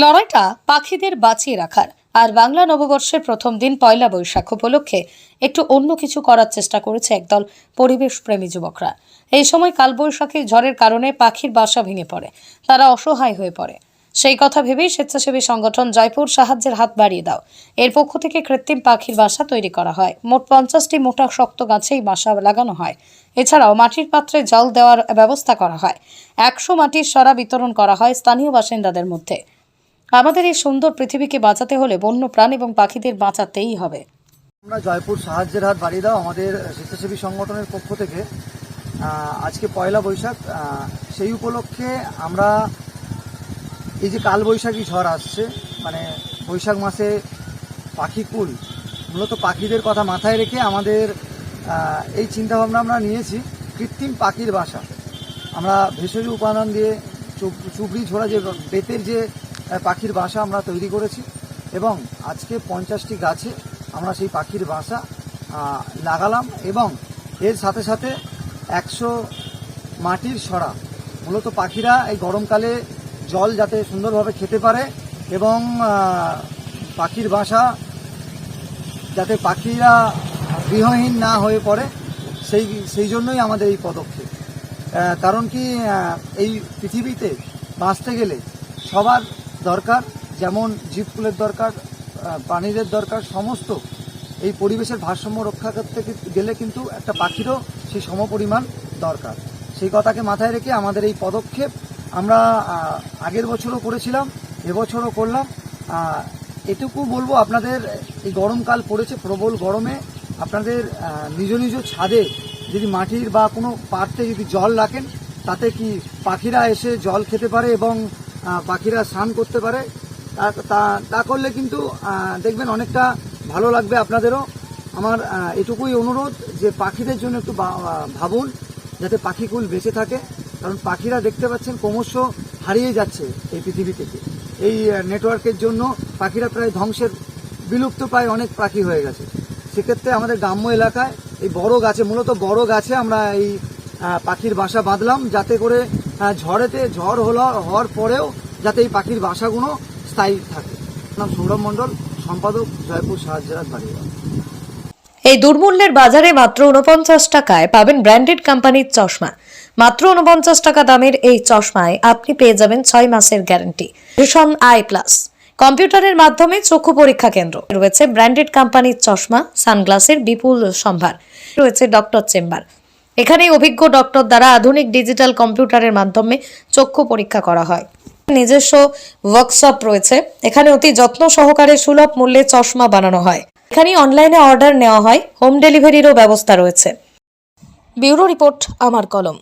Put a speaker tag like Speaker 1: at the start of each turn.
Speaker 1: লড়াইটা পাখিদের বাঁচিয়ে রাখার। আর বাংলা নববর্ষের প্রথম দিন পয়লা বৈশাখ উপলক্ষে একটু অন্য কিছু করার চেষ্টা করেছে একদল পরিবেশ প্রেমী যুবকরা। এই সময় কালবৈশাখী ঝড়ের কারণে পাখির বাসা ভেঙে পড়ে। তারা অসহায় হয়ে পড়ে। সেই কথা ভেবেই স্বেচ্ছাসেবী সংগঠন জয়পুর সাহায্যের হাত বাড়িয়ে দাও। এর পক্ষ থেকে কৃত্রিম পাখির বাসা তৈরি করা হয়। মোট পঞ্চাশটি মোটা শক্ত গাছেই বাসা লাগানো হয়। এছাড়াও মাটির পাত্রে জল দেওয়ার ব্যবস্থা করা হয়। একশো মাটির সরা বিতরণ করা হয় স্থানীয় বাসিন্দাদের মধ্যে। আমাদের এই সুন্দর পৃথিবীকে বাঁচাতে হলে বন্য প্রাণ এবং পাখিদের বাঁচাতেই হবে।
Speaker 2: আমরা জয়পুর সাহায্যের হাত বাড়িয়ে দাও আমাদের স্বেচ্ছাসেবী সংগঠনের পক্ষ থেকে। আজকে পয়লা বৈশাখ সেই উপলক্ষে আমরা এই যে কালবৈশাখী ঝড় আসছে মানে বৈশাখ মাসে পাখিকুল মূলত পাখিদের কথা মাথায় রেখে আমাদের এই চিন্তাভাবনা আমরা নিয়েছি, কৃত্রিম পাখির বাসা। আমরা ভেষজ উপাদান দিয়ে চুব- চুবড়ি ঝোড়া যে বেতের যে পাখির বাসা আমরা তৈরি করেছি এবং আজকে পঞ্চাশটি গাছে আমরা সেই পাখির বাসা লাগালাম এবং এর সাথে সাথে একশো মাটির সরা মূলত পাখিরা এই গরমকালে জল যাতে সুন্দরভাবে খেতে পারে এবং পাখির বাসা যাতে পাখিরা গৃহহীন না হয়ে পড়ে, সেই সেই জন্যই আমাদের এই পদক্ষেপ। কারণ কি এই পৃথিবীতে বাঁচতে গেলে সবার দরকার, যেমন জীবকুলের দরকার প্রাণীদের দরকার, সমস্ত এই পরিবেশের ভারসাম্য রক্ষা করতে গেলে কিন্তু একটা পাখিরও সেই সমপরিমাণ দরকার। সেই কথাকে মাথায় রেখে আমাদের এই পদক্ষেপ আমরা আগের বছরও করেছিলাম, এবছরও করলাম। এটুকু বলব, আপনাদের এই গরমকাল পড়েছে প্রবল গরমে। আপনাদের নিজ নিজ ছাদে যদি মাটির বা কোনো পাত্রে যদি জল রাখেন, তাতে কি পাখিরা এসে জল খেতে পারে এবং পাখিরা স্নান করতে পারে। তা- করলে কিন্তু দেখবেন অনেকটা ভালো লাগবে আপনাদেরও। আমার এটুকুই অনুরোধ যে পাখিদের জন্য একটু ভাবুন যাতে পাখিকুল বেঁচে থাকে। কারণ পাখিরা দেখতে পাচ্ছেন ক্রমশ হারিয়ে যাচ্ছে এই পৃথিবী থেকে। এই নেটওয়ার্কের জন্য পাখিরা প্রায় ধ্বংসের বিলুপ্ত প্রায় অনেক পাখি হয়ে গেছে। সেক্ষেত্রে আমাদের গ্রাম্য এলাকায় এই বড় গাছে, মূলত বড় গাছে আমরা এই পাখির বাসা বাঁধলাম যাতে করে ঝড়েতে ঝড় হলো, হওয়ার পরেও যাতে এই পাখির বাসাগুলো স্থায়ী থাকে। নাম সৌরভ মণ্ডল, সম্পাদক জয়পুর সাহায্যরাত বাড়িয়া
Speaker 1: এই দুর্মূল্যের বাজারে মাত্র উনপঞ্চাশ টাকায় পাবেন ব্র্যান্ডেড কোম্পানির চশমা। মাত্র উনপঞ্চাশ টাকা দামের এই চশমায় আপনি পেয়ে যাবেন ছয় মাসের গ্যারান্টি। ভীষণ আই প্লাস কম্পিউটারের মাধ্যমে চক্ষু পরীক্ষা কেন্দ্র। রয়েছে ব্র্যান্ডেড কোম্পানির চশমা, সানগ্লাসের বিপুল সম্ভার। রয়েছে ডক্টর চেম্বার। এখানে অভিজ্ঞ ডক্টর দ্বারা আধুনিক ডিজিটাল কম্পিউটারের মাধ্যমে চক্ষু পরীক্ষা করা হয়। নিজস্ব ওয়ার্কশপ রয়েছে। এখানে অতি যত্ন সহকারে সুলভ মূল্যে চশমা বানানো হয়। এখানে অনলাইনে অর্ডার নেওয়া হয়। হোম ডেলিভারিরও ব্যবস্থা রয়েছে। ব্যুরো রিপোর্ট, আমার কলম।